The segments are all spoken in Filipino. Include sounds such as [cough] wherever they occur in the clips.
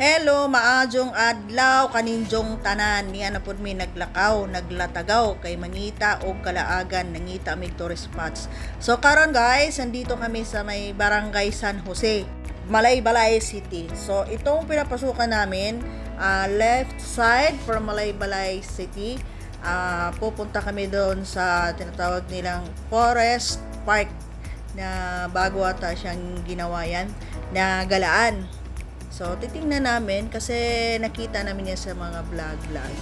Hello, maadjong adlaw kaninjong tanan niya na pud mi naglakaw, naglatagaw kay mangita o kalaagan nangita mig tourist spots. So karon guys, andito kami sa may Barangay San Jose, Malaybalay City. So itong pinapasukan namin, ah, left side from Malaybalay City. Ah, pupunta kami doon sa tinatawag nilang Forest Park na bago ata siyang ginawa yan na galaan. So, titingnan namin kasi nakita namin yan sa mga vlog-vlog.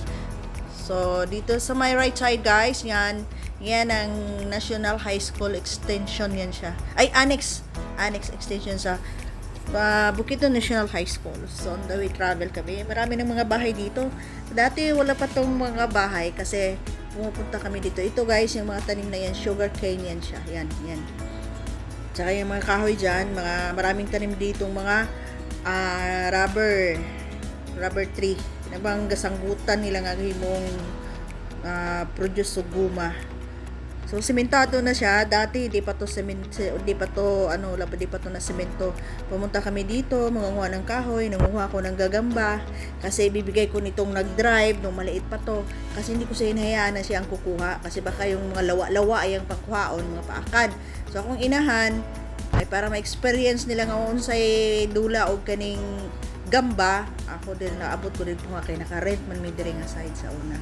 So, dito sa my right side guys, yan, yan ang National High School Extension yan siya. Ay, Annex. Annex Extension sa uh, Bukidnon National High School. So, on the way travel kami. Marami ng mga bahay dito. Dati wala pa tong mga bahay kasi pumupunta kami dito. Ito guys, yung mga tanim na yan, sugar cane yan siya. Yan, yan. Tsaka yung mga kahoy dyan, mga maraming tanim dito mga ah, rubber rubber tree. Nabang gasanggutan nila nga himong ah, produce og guma. So sementado na siya. Dati di pa to sement di pa to ano, wala pa di pa to na semento. Pumunta kami dito, mangunguha ng kahoy, nangunguha ko ng gagamba kasi bibigay ko nitong nag-drive nung maliit pa to kasi hindi ko siya hinahayaan na siya ang kukuha kasi baka yung mga lawa-lawa ay ang pangkuhaon, mga paakad. So akong inahan ay para ma-experience nila nga unsay dula og kaning gamba ako din naabot ko din nga kay naka-rent man mi diri nga side sa una.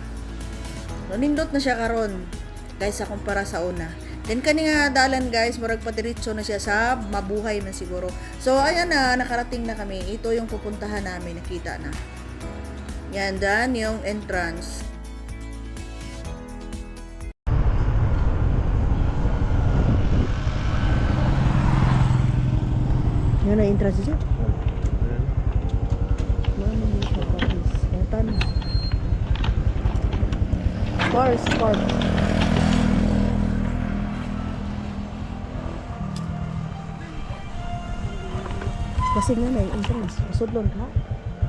So nindot na siya karon guys sa kumpara sa una. Then kani nga dalan guys murag pa diretso na siya sa mabuhay man siguro. So ayan na nakarating na kami. Ito yung pupuntahan namin nakita na. Yan dan yung entrance yan ang entrance siya Ano mo siya guys? Yan Forest Park. Kasi nga na yung entrance. Masudlon ka?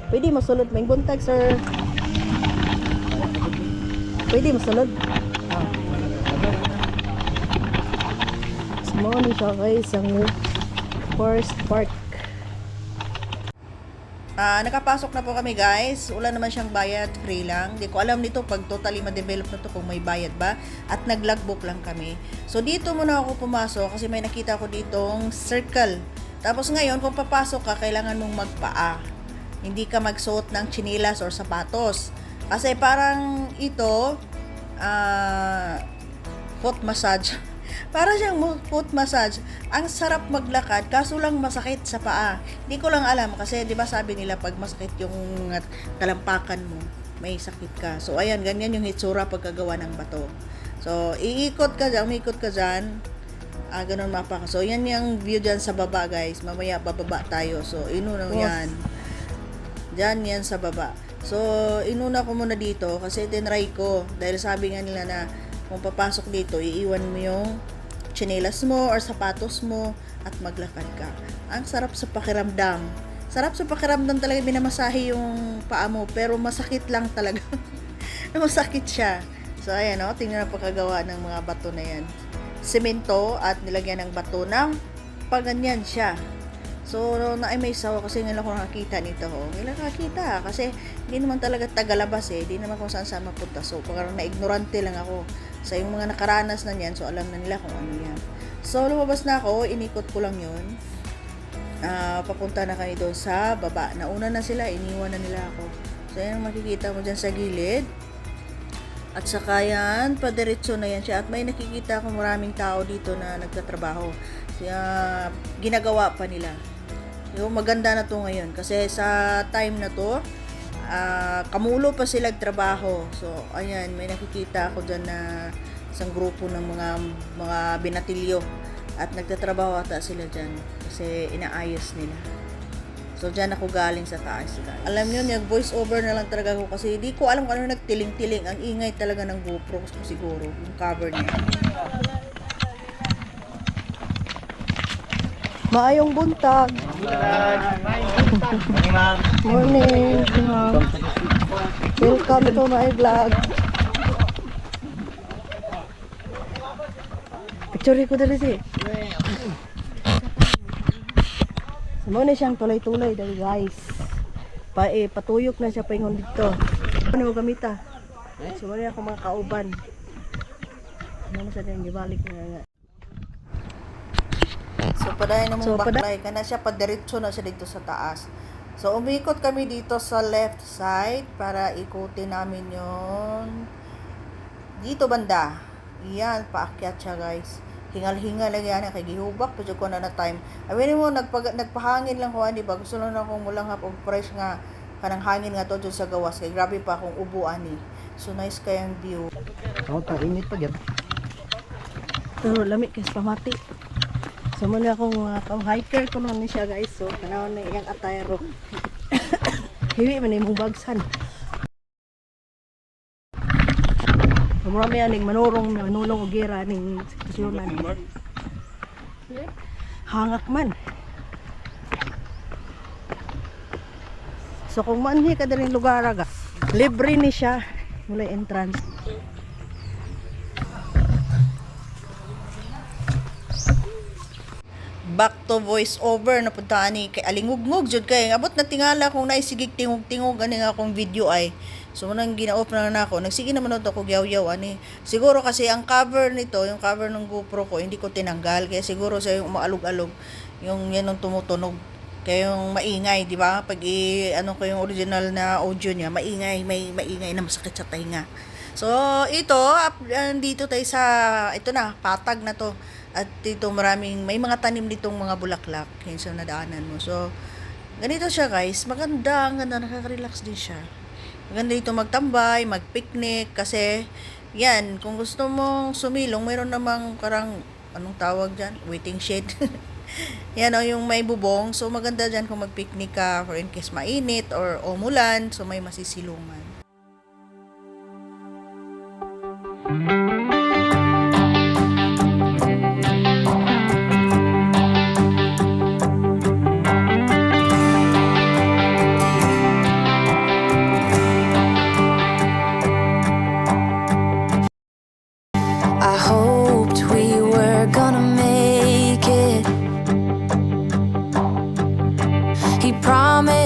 Pwede masulod. May buntag, sir. Pwede masulod. Ah. Small siya guys. Ang Forest Park. Ah, nakapasok na po kami guys. Wala naman siyang bayad, free lang. Hindi ko alam nito pag totally ma-develop na to kung may bayad ba. At nag-logbook lang kami. So dito muna ako pumasok kasi may nakita ko ditong circle. Tapos ngayon kung papasok ka, kailangan mong magpaa. Hindi ka magsuot ng chinilas or sapatos. Kasi parang ito, ah, foot massage. [laughs] Para siyang foot massage. Ang sarap maglakad, kaso lang masakit sa paa. Hindi ko lang alam kasi 'di ba sabi nila pag masakit yung talampakan mo, may sakit ka. So ayan, ganyan yung hitsura pagkagawa ng bato. So iikot ka dyan, umikot ka dyan. Ah, ganun mapa ka. So yan yung view dyan sa baba guys. Mamaya bababa tayo. So inuna Boss. yan. Diyan yan sa baba. So, inuna ko muna dito kasi tinry ko. Dahil sabi nga nila na kung papasok dito, iiwan mo yung tsinelas mo or sapatos mo at maglakad ka. Ang sarap sa pakiramdam. Sarap sa pakiramdam talaga binamasahe yung paa mo pero masakit lang talaga. [laughs] masakit siya. So, ayan o. tingnan ang pagkagawa ng mga bato na yan. Semento at nilagyan ng bato ng paganyan siya. So, na ay may kasi ngayon ako nakakita nito. Oh. Ngayon nakakita kasi hindi naman talaga tagalabas eh. Hindi naman kung saan saan mapunta. So, parang na-ignorante lang ako sa yung mga nakaranas na niyan. So, alam na nila kung ano yan. So, lumabas na ako. Inikot ko lang yun. Ah, papunta na kami doon sa baba. Nauna na sila. Iniwan na nila ako. So, yan makikita mo dyan sa gilid. At saka yan, padiretso na yan siya. At may nakikita ko maraming tao dito na nagtatrabaho. Kaya ginagawa pa nila. Yung maganda na to ngayon. Kasi sa time na to, ah, kamulo pa sila trabaho. So, ayan, may nakikita ako dyan na isang grupo ng mga mga binatilyo. At nagtatrabaho ata sila dyan. Kasi inaayos nila. So, dyan ako galing sa taas. Guys. Alam nyo, nag-voice over na lang talaga ako kasi di ko alam kung ano nagtiling-tiling. Ang ingay talaga ng GoPro siguro, yung cover niya. Maayong buntag. Morning. Welcome to my vlog. Picture ko dali si. Mo na siyang tulay-tulay dali guys. Pa, eh, patuyok na siya paingon dito. Ano mo gamita? So, wala ako mga kauban. Ano sa din, gibalik na nga. So, paday na mong So, baklay ka na siya, padiretso na siya dito sa taas. So, umikot kami dito sa left side para ikutin namin yon Dito banda. Yan, paakyat siya guys. Hingal-hingal lang yan, kay gihubak, pa ko na na time. Awin mo, nagpag, nagpahangin lang ko, di ba? Gusto lang akong mulanghap og fresh nga, kanang hangin nga to dyan sa gawas. Kay grabe pa akong ubuan ni. So, nice kayang view. Ako ta init pa gyud. Pero lamig kasi pamati. So muna akong mga hiker ko nun ni siya guys. So tanaw na iyang atayro. [coughs] Hiwi man imong bagsan. So marami aning manurong manulong og gira ning sitwasyonan. Hangak man. So kung manhi ka din lugar aga, libre ni siya. Wala entrance. Back to voice over na punta ni kay alingugngog jud kay abot na tingala kung naisigig tingog-tingog ani nga akong video ay. So nang gina-off na na ako nagsige naman ako yaw-yaw ani. Siguro kasi ang cover nito yung cover ng GoPro ko hindi ko tinanggal. Kaya siguro sa yung umaalog-alog yung yan ang tumutunog. Kaya yung maingay di ba? Pag i, ano ko yung original na audio niya maingay may maingay na masakit sa tainga. So, ito, up, dito tayo sa, ito na, patag na to. At dito maraming, may mga tanim ditong mga bulaklak. Yan sa nadaanan mo. So, ganito siya guys. Maganda, ang ganda, nakaka-relax din siya. Maganda dito magtambay, mag-picnic, kasi, yan, kung gusto mong sumilong, mayroon namang karang, anong tawag dyan? Waiting shed. [laughs] yan o, yung may bubong. So, maganda dyan kung mag-picnic ka, for in case mainit or umulan, so may masisilungan. I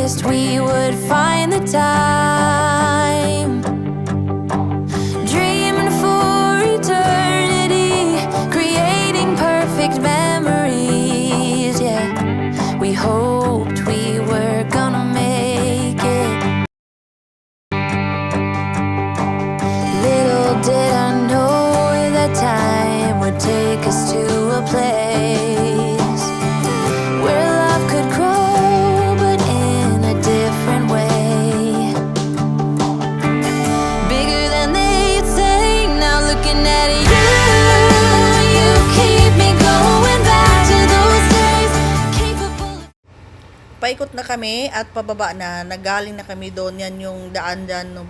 promised we would find the time. Dreaming for eternity, creating perfect memories. Yeah, we hoped we were gonna make it. Little did I know that time would take us to a place paikot na kami at pababa na. Nagaling na kami doon. Yan yung daan dyan no,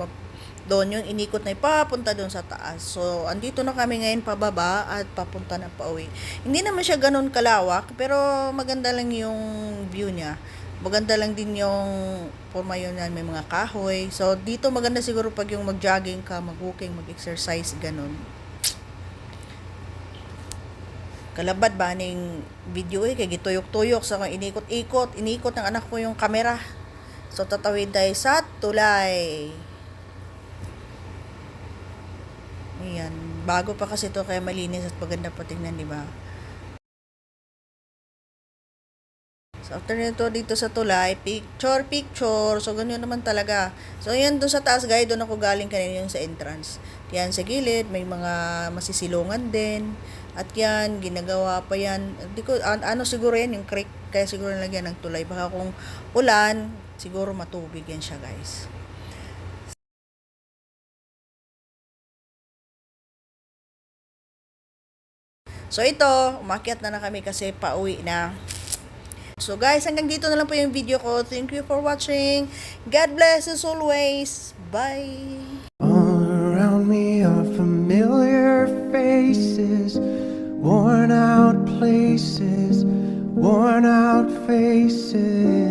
doon yung inikot na ipapunta doon sa taas. So andito na kami ngayon pababa at papunta na pauwi hindi naman siya ganun kalawak pero maganda lang yung view niya. Maganda lang din yung forma yun yan may mga kahoy. So dito maganda siguro pag yung mag-jogging ka mag-walking mag-exercise ganun kalabad ba ning video eh kay gituyok-tuyok sa kung inikot-ikot inikot ng anak ko yung kamera so tatawid tayo sa tulay Ayan. Bago pa kasi to kaya malinis at maganda pa tingnan, di ba? So, after nito dito sa tulay, picture, picture. So, ganyan naman talaga. So, yan doon sa taas, guys. Doon ako galing kanina yung sa entrance. Yan sa gilid, may mga masisilungan din. At yan, ginagawa pa yan. Di ko, an- ano siguro yan, yung creek. Kaya siguro nalagyan ng tulay. Baka kung ulan, siguro matubig yan siya, guys. So ito, umakyat na na kami kasi pauwi na. So guys, hanggang dito na lang po yung video ko. Thank you for watching. God bless as always. Bye! All around me are familiar faces, worn out places, worn out faces,